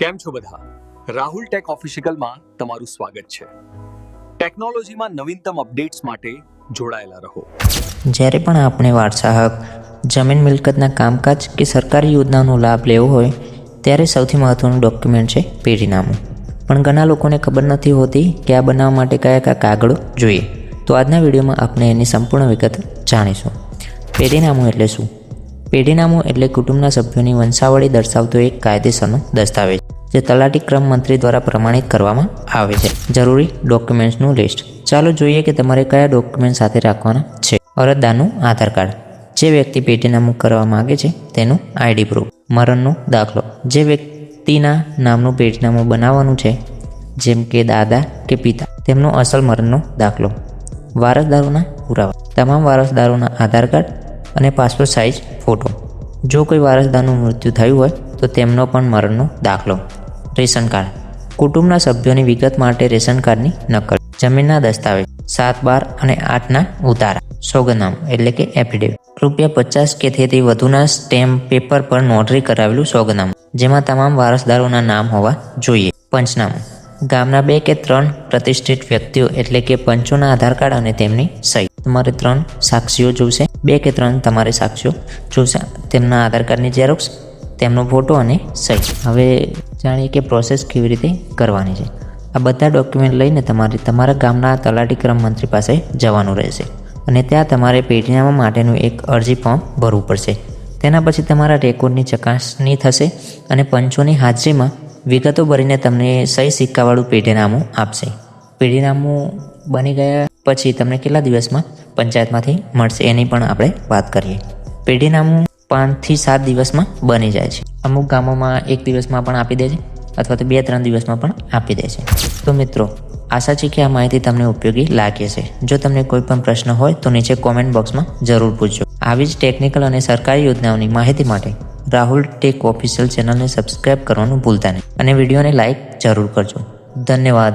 કેમ છો બધા? રાહુલ ટેક ઓફિશિયલમાં તમારું સ્વાગત છે. ટેકનોલોજીમાં નવીનતમ અપડેટ્સ માટે જોડાયેલા રહો. જ્યારે પણ આપણે વારસાહક, જમીન મિલકતના કામકાજ કે સરકારી યોજનાનો લાભ લેવો હોય, ત્યારે સૌથી મહત્ત્વનું ડોક્યુમેન્ટ છે પેઢીનામું. પણ ઘણા લોકોને ખબર નથી હોતી કે આ બનાવવા માટે કયા કયા કાગળો જોઈએ. તો આજના વિડીયોમાં આપણે એની સંપૂર્ણ વિગત જાણીશું. પેઢીનામું એટલે શું? પેઢીનામું એટલે કુટુંબના સભ્યોની વંશાવળી દર્શાવતો એક કાયદેસરનો દસ્તાવેજ. જે તલાટી ક્રમ મંત્રી દ્વારા પ્રમાણિત કરવામાં આવે છે. જરૂરી ડોક્યુમેન્ટ્સનું લિસ્ટ. ચાલો જોઈએ કે તમારે કયા ડોક્યુમેન્ટ સાથે રાખવાના છે. અરજદારનું આધાર કાર્ડ. જે વ્યક્તિ પેટીનામું કરવા માગે છે, તેનું આઈડી પ્રૂફ. મરણનો દાખલો. જે વ્યક્તિના નામનું પેટીનામું બનાવવાનું છે, જેમ કે દાદા કે પિતા, તેમનો અસલ મરણનો દાખલો. વારસદારોના પુરાવા. તમામ વારસદારોના આધાર કાર્ડ અને પાસપોર્ટ સાઇઝ ફોટો. જો કોઈ વારસદારનું મૃત્યુ થયું હોય, તો તેમનો પણ મરણનો દાખલો. Ration card. કુટુંબના સભ્યોની વિગત માટે રેશન કાર્ડની નકલ. જમીનના દસ્તાવેજ. સાત બાર અને આઠના ઉતારા. સોગનામ એટલે કે એફિડેવિટ રૂપિયા પચાસ કે તેથી વધુના સ્ટેમ્પ પેપર પર નોટરી કરાવેલું સોગનામું જેમાં તમામ વારસદારોના નામ હોવા જોઈએ. પંચનામું. ગામના બે કે ત્રણ પ્રતિષ્ઠિત વ્યક્તિઓ, એટલે કે પંચોના આધાર કાર્ડ અને તેમની સહી. તમારે ત્રણ સાક્ષીઓ જોશે. બે કે ત્રણ તમારે સાક્ષીઓ જોશે. તેમના આધાર કાર્ડની ઝેરોક્સ તેમનો ફોટો અને સહી. હવે જાણીએ કે પ્રોસેસ કેવી રીતે કરવાની છે. આ બધા ડોક્યુમેન્ટ લઈને તમારે તમારા ગામના તલાટી ક્રમ મંત્રી પાસે જવાનું રહેશે અને ત્યાં તમારે પેટીનામા માટેનું એક અરજી ફોર્મ ભરવું પડશે. તેના પછી તમારા રેકોર્ડની ચકાસણી થશે અને પંચોની હાજરીમાં વિગતો ભરીને તમને સહી સિક્કાવાળું પેઢીનામું આપશે. પેઢીનામું બની ગયા પછી તમને કેટલા દિવસમાં પંચાયતમાંથી મળશે એની પણ આપણે વાત કરીએ. પેઢીનામું પાંચથી સાત દિવસમાં બની જાય છે. અમુક ગામોમાં એક દિવસમાં પણ આપી દે છે અથવા તો બે ત્રણ દિવસમાં પણ આપી દે છે. તો મિત્રો, આશા છે કે આ માહિતી તમને ઉપયોગી લાગે છે જો તમને કોઈ પણ પ્રશ્ન હોય તો નીચે કોમેન્ટ બોક્સમાં જરૂર પૂછજો. આવી જ ટેકનિકલ અને સરકારી યોજનાઓની માહિતી માટે રાહુલ ટેક ઓફિશિયલ ચેનલને સબસ્ક્રાઇબ કરવાનું ભૂલતા નહીં. અને વિડીયોને લાઇક જરૂર કરજો. ધન્યવાદ.